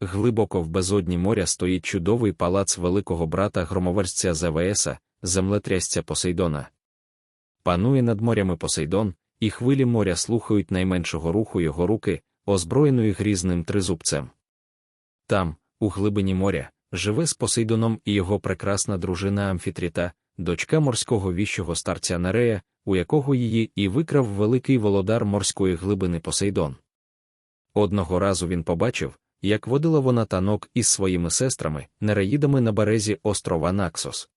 глибоко в безодні моря стоїть чудовий палац великого брата громовержця Зевееса, землетрясця Посейдона. Панує над морями Посейдон, і хвилі моря слухають найменшого руху його руки, озброєної грізним тризубцем. Там, у глибині моря, живе з Посейдоном і його прекрасна дружина Амфітріта, дочка морського віщого старця Нерея, у якого її і викрав великий володар морської глибини Посейдон. Одного разу він побачив, як водила вона танок із своїми сестрами, нереїдами на березі острова Наксос.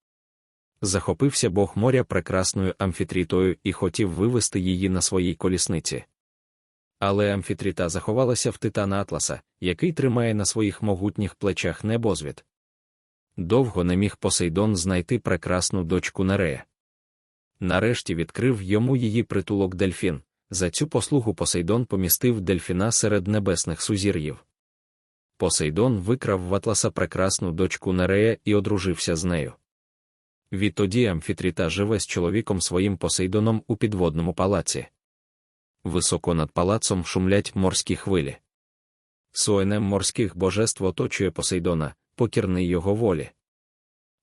Захопився бог моря прекрасною амфітрітою і хотів вивести її на своїй колісниці. Але амфітріта заховалася в титана Атласа, який тримає на своїх могутніх плечах небозвід. Довго не міг Посейдон знайти прекрасну дочку Нерея. Нарешті відкрив йому її притулок дельфін. За цю послугу Посейдон помістив дельфіна серед небесних сузір'їв. Посейдон викрав в Атласа прекрасну дочку Нерея і одружився з нею. Відтоді Амфітріта живе з чоловіком своїм Посейдоном у підводному палаці. Високо над палацом шумлять морські хвилі. Соєнем морських божеств оточує Посейдона, покірний його волі.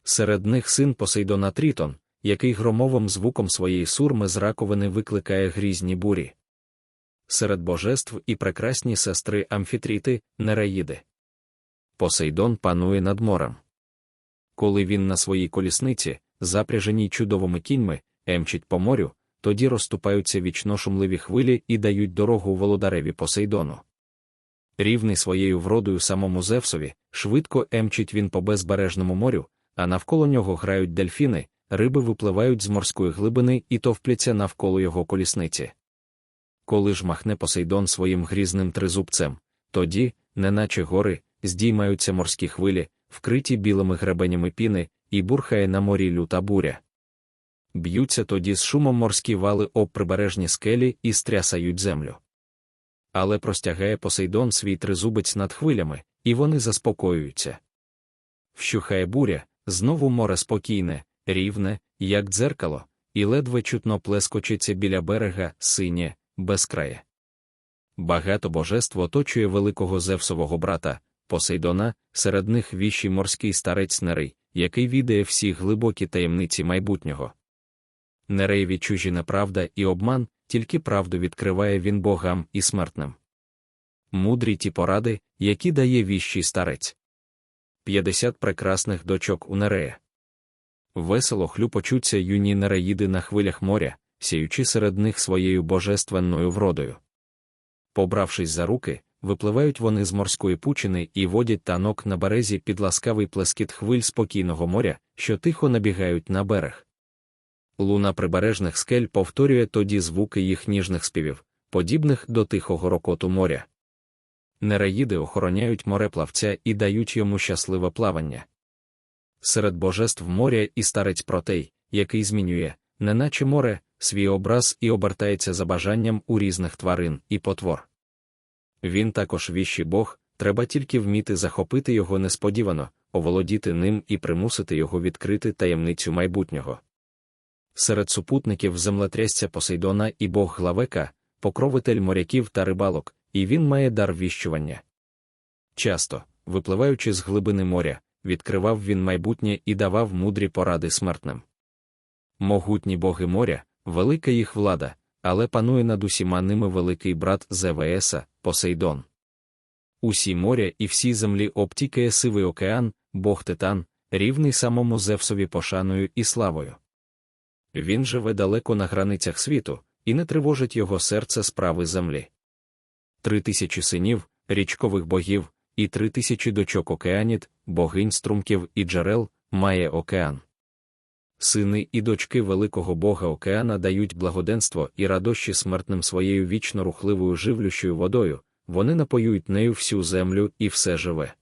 Серед них син Посейдона Трітон, який громовим звуком своєї сурми з раковини викликає грізні бурі. Серед божеств і прекрасні сестри Амфітріти, Нереїди. Посейдон панує над морем. Коли він на своїй колісниці, запряженій чудовими кіньми, емчить по морю, тоді розступаються вічно шумливі хвилі і дають дорогу володареві Посейдону. Рівний своєю вродою самому Зевсові, швидко емчить він по безбережному морю, а навколо нього грають дельфіни, риби випливають з морської глибини і товпляться навколо його колісниці. Коли ж махне Посейдон своїм грізним тризубцем, тоді, неначе гори, здіймаються морські хвилі, вкриті білими гребенями піни, і бурхає на морі люта буря. Б'ються тоді з шумом морські вали об прибережні скелі і стрясають землю. Але простягає Посейдон свій тризубець над хвилями, і вони заспокоюються. Вщухає буря, знову море спокійне, рівне, як дзеркало, і ледве чутно плескочиться біля берега, синє, безкрає. Багато божеств оточує великого Зевсового брата, Посейдона, серед них віщий морський старець Нерей, який відає всі глибокі таємниці майбутнього. Нереєві чужі неправда і обман, тільки правду відкриває він богам і смертним. Мудрі ті поради, які дає віщий старець. 50 прекрасних дочок у Нерея. Весело хлюпочуться юні нереїди на хвилях моря, сіючи серед них своєю божественною вродою. Побравшись за руки, випливають вони з морської пучини і водять танок на березі під ласкавий плескіт хвиль спокійного моря, що тихо набігають на берег. Луна прибережних скель повторює тоді звуки їх ніжних співів, подібних до тихого рокоту моря. Нереїди охороняють мореплавця і дають йому щасливе плавання. Серед божеств моря і старець протей, який змінює, неначе море, свій образ і обертається за бажанням у різних тварин і потвор. Він також віщий Бог, треба тільки вміти захопити його несподівано, оволодіти ним і примусити його відкрити таємницю майбутнього. Серед супутників землетрясця Посейдона і Бог Главека, покровитель моряків та рибалок, і він має дар віщування. Часто, випливаючи з глибини моря, відкривав він майбутнє і давав мудрі поради смертним. Могутні боги моря, велика їх влада, але панує над усіма ними великий брат Зевееса, Посейдон. Усі моря і всі землі обтікає сивий океан, бог титан, рівний самому Зевсові пошаною і славою. Він живе далеко на границях світу, і не тривожить його серце справи землі. Три тисячі синів, річкових богів, і три тисячі дочок океаніт, богинь струмків і джерел, має океан. Сини і дочки великого бога океана дають благоденство і радощі смертним своєю вічно рухливою живлющою водою, вони напоюють нею всю землю і все живе.